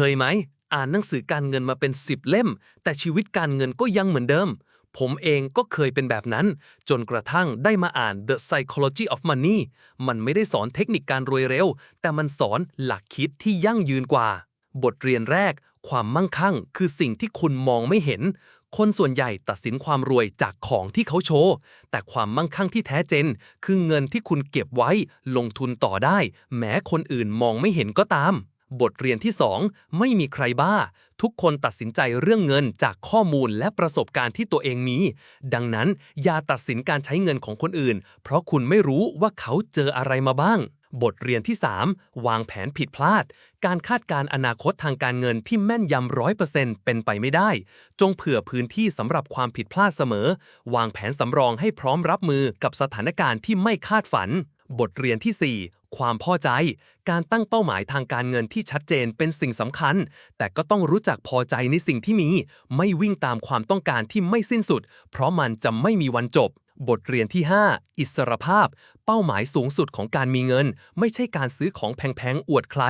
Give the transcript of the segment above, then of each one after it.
คยไหม อ่านหนังสือการเงินมาเป็น 10 เล่ม แต่ชีวิตการเงินก็ยังเหมือนเดิม ผมเองก็เคยเป็นแบบนั้น จนกระทั่งได้มาอ่าน The Psychology of Money มันไม่ได้สอนเทคนิคการรวยเร็ว แต่มันสอนหลักคิดที่ยั่งยืนกว่า บทเรียนแรก ความมั่งคั่ง คือสิ่งที่คุณมองไม่เห็น คนส่วนใหญ่ตัดสินความรวยจากของที่เขาโชว์ แต่ความมั่งคั่งที่แท้จริงคือเงินที่คุณเก็บไว้ ลงทุนต่อได้ แม้คนอื่นมองไม่เห็นก็ตาม บทเรียนที่ 2 ไม่มีใครบ้า ทุกคนตัดสินใจเรื่องเงินจากข้อมูลและประสบการณ์ที่ตัวเองมี ดังนั้น อย่าตัดสินการใช้เงินของคนอื่น เพราะคุณไม่รู้ว่าเขาเจออะไรมาบ้าง บทเรียนที่ 3 วางแผนผิดพลาด การคาดการณ์อนาคตทางการเงินที่แม่นยำร้อยเปอร์เซ็นต์เป็นไปไม่ได้ จงเผื่อพื้นที่สำหรับความผิดพลาดเสมอ วางแผนสำรองให้พร้อมรับมือกับสถานการณ์ที่ไม่คาดฝัน บทเรียนที่ 4 ความพอใจ การตั้งเป้าหมายทางการเงินที่ชัดเจนเป็นสิ่งสำคัญ แต่ก็ต้องรู้จักพอใจในสิ่งที่มี ไม่วิ่งตามความต้องการที่ไม่สิ้นสุด เพราะมันจะไม่มีวันจบบทเรียนที่ 5 อิสรภาพ เป้าหมายสูงสุดของการมีเงิน ไม่ใช่การซื้อของแพงๆ อวดใคร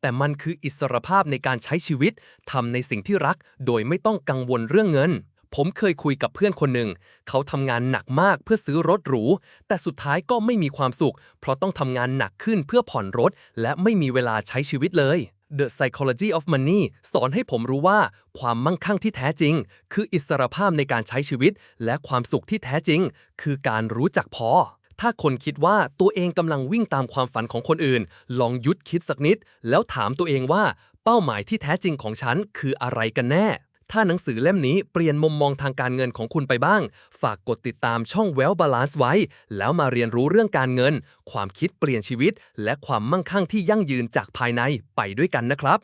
แต่มันคืออิสรภาพในการใช้ชีวิตทำในสิ่งที่รัก โดยไม่ต้องกังวลเรื่องเงิน ผมเคยคุยกับเพื่อนคนหนึ่ง เขาทำงานหนักมากเพื่อซื้อรถหรู แต่สุดท้ายก็ไม่มีความสุข เพราะต้องทำงานหนักขึ้นเพื่อผ่อนรถ และไม่มีเวลาใช้ชีวิตเลย The Psychology of Money สอนให้ผมรู้ว่า ความมั่งคั่งที่แท้จริง คืออิสรภาพในการใช้ชีวิต และความสุขที่แท้จริง คือการรู้จักพอถ้าคนคิดว่าตัวเองกำลังวิ่งตามความฝันของคนอื่น ลองหยุดคิดสักนิด แล้วถามตัวเองว่า เป้าหมายที่แท้จริงของฉันคืออะไรกันแน่ ถ้าหนังสือเล่มนี้เปลี่ยนมุมมองทางการเงินของคุณไปบ้าง ฝากกดติดตามช่อง Well Balance ไว้ แล้วมาเรียนรู้เรื่องการเงิน ความคิดเปลี่ยนชีวิต และความมั่งคั่งที่ยั่งยืนจากภายในไปด้วยกันนะครับ